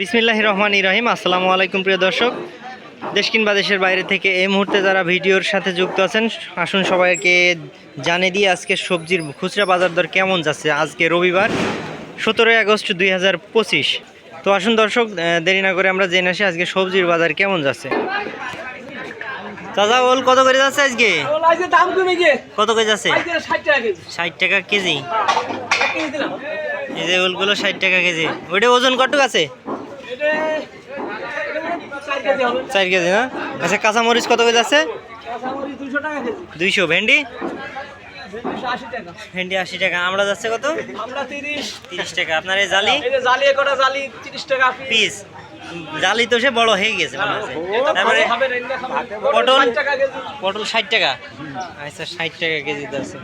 বিসমিল্লাহ রহমান ইরাহিম আসসালামু আলাইকুম প্রিয় দর্শক। দেশ কিংবা দেশের বাইরে থেকে এই মুহূর্তে যারা ভিডিওর সাথে যুক্ত আছেন আসুন সবাইকে জানিয়ে দিয়ে আজকে সবজির খুচরা বাজার দর কেমন যাচ্ছে আজকে রবিবার সতেরোই আগস্ট দুই হাজার পঁচিশ। তো আসুন দর্শক দেরি না করে আমরা জেনে আসি আজকে সবজির বাজার কেমন যাচ্ছে। চাচা ওল কত করে যাচ্ছে আজকে? কত করে যাচ্ছে? ষাট টাকা কেজি। দিলাম। এই যে ওলগুলো ষাট টাকা কেজি। ওইটা ওজন কটুক আছে? চার কেজি না? আচ্ছা কাঁচামরিচ কত কেজি কেজি। দুইশো। ভেন্ডি? ভেন্ডি আশি টাকা। আমরা যাচ্ছে কত? আমরা তিরিশ। তিরিশ টাকা। আপনার এই জালি? জালি কটা জালি তিরিশ টাকা পিস জালি তো সে বড় হয়ে গেছে তারপরে পটল? টাকা পটল ষাট টাকা। আচ্ছা ষাট টাকা কেজি যাচ্ছে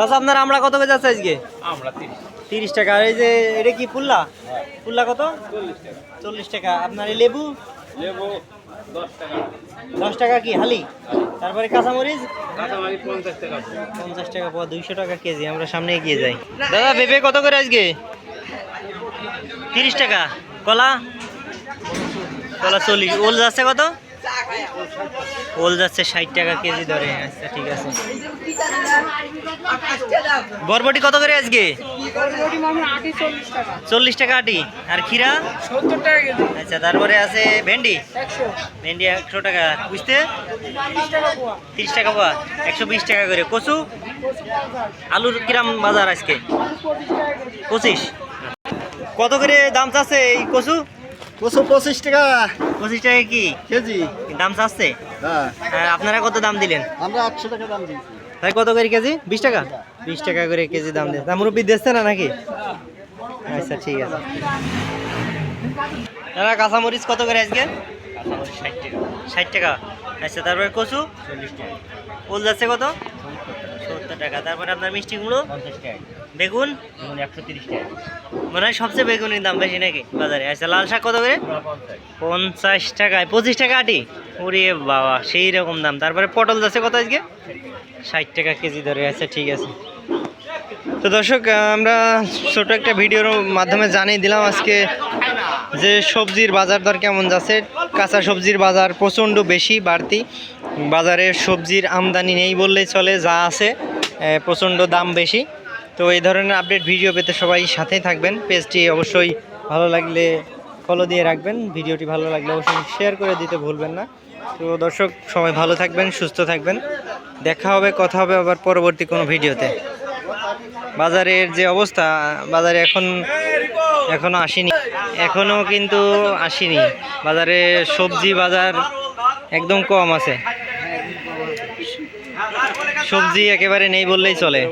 আচ্ছা আপনার আমরা কত করে যাচ্ছে আজকে? আমরা তিরিশ। তিরিশ টাকা। আর এই যে এটা কি পুল্লা পুল্লা কত? চল্লিশ টাকা। আপনার এই লেবু? লেবু দশ টাকা। দশ টাকা কি হালি। তারপরে কাঁচামরিচ? কাঁচামরিচ পঞ্চাশ টাকা। পঞ্চাশ টাকা পাওয়া দুইশো টাকা কেজি আমরা সামনে এগিয়ে যাই। দাদা পেঁপে কত করে আজকে? তিরিশ টাকা। কলা? কলা চল্লিশ। ওল যাচ্ছে কত? ওল যাচ্ছে ষাট টাকা কেজি ধরে। আচ্ছা ঠিক আছে। বরবটি কত করে আজকে? চল্লিশ টাকা আটি। আর খিরা আচ্ছা তারপরে আছে ভেন্ডি? ভেন্ডি একশো টাকা। বুঝতে? তিরিশ টাকা পাওয়া একশো বিশ টাকা করে। কচু? আলুর কিরাম বাজার আজকে? পঁচিশ। কত করে দাম চাচ্ছে এই কচু? কচু পঁচিশ টাকা। পঁচিশ টাকা কি? কেজি? দাম চাচ্ছে? হ্যাঁ। আপনারা কত দাম দিলেন? আমরা আটশো টাকা দাম দিয়েছি। তাই কত করে কেজি? বিশ টাকা? বিশ টাকা। করে কেজি দাম দেন তা মুরব্বী দিচ্ছে না নাকি? আচ্ছা ঠিক আছে। দাদা কাঁচামরিচ কত করে আজকে? ষাট টাকা। ষাট টাকা। আচ্ছা তারপরে কচু? চল্লিশ টাকা। ফুল যাচ্ছে কত? সত্তর টাকা। তারপরে আপনার মিষ্টি কুমড়ো পঞ্চাশ টাকা। বেগুন? বেগুন একশো তিরিশ টাকা। মনে হয় সবচেয়ে বেগুনের দাম বেশি নাকি বাজারে? আচ্ছা লাল শাক কত করে? পঞ্চাশ। টাকায়। পঁচিশ টাকা আটি? ওরে বাবা সেই রকম দাম। তারপরে পটল যাচ্ছে কত আজকে? ষাট টাকা কেজি ধরে। আচ্ছা ঠিক আছে। তো দর্শক আমরা ছোট একটা ভিডিওর মাধ্যমে জানিয়ে দিলাম আজকে যে সবজির বাজার দর কেমন যাচ্ছে। কাঁচা সবজির বাজার প্রচণ্ড বেশি বাড়তি। বাজারে সবজির আমদানি নেই বললেই চলে যা আছে প্রচণ্ড দাম বেশি। তো এই ধরনের আপডেট ভিডিও পেতে সবাই সাথেই থাকবেন। পেজটি অবশ্যই ভালো লাগলে ফলো দিয়ে রাখবেন। ভিডিওটি ভালো লাগলে অবশ্যই শেয়ার করে দিতে ভুলবেন না। তো দর্শক, সবাই ভালো থাকবেন, সুস্থ থাকবেন। দেখা হবে, কথা হবে আবার পরবর্তী কোনো ভিডিওতে। বাজারের যে অবস্থা, বাজারে এখন এখনও আসেনি। এখনও কিন্তু আসেনি। বাজারে সবজি বাজার একদম কম আছে। সবজি একেবারে নেই বললেই চলে।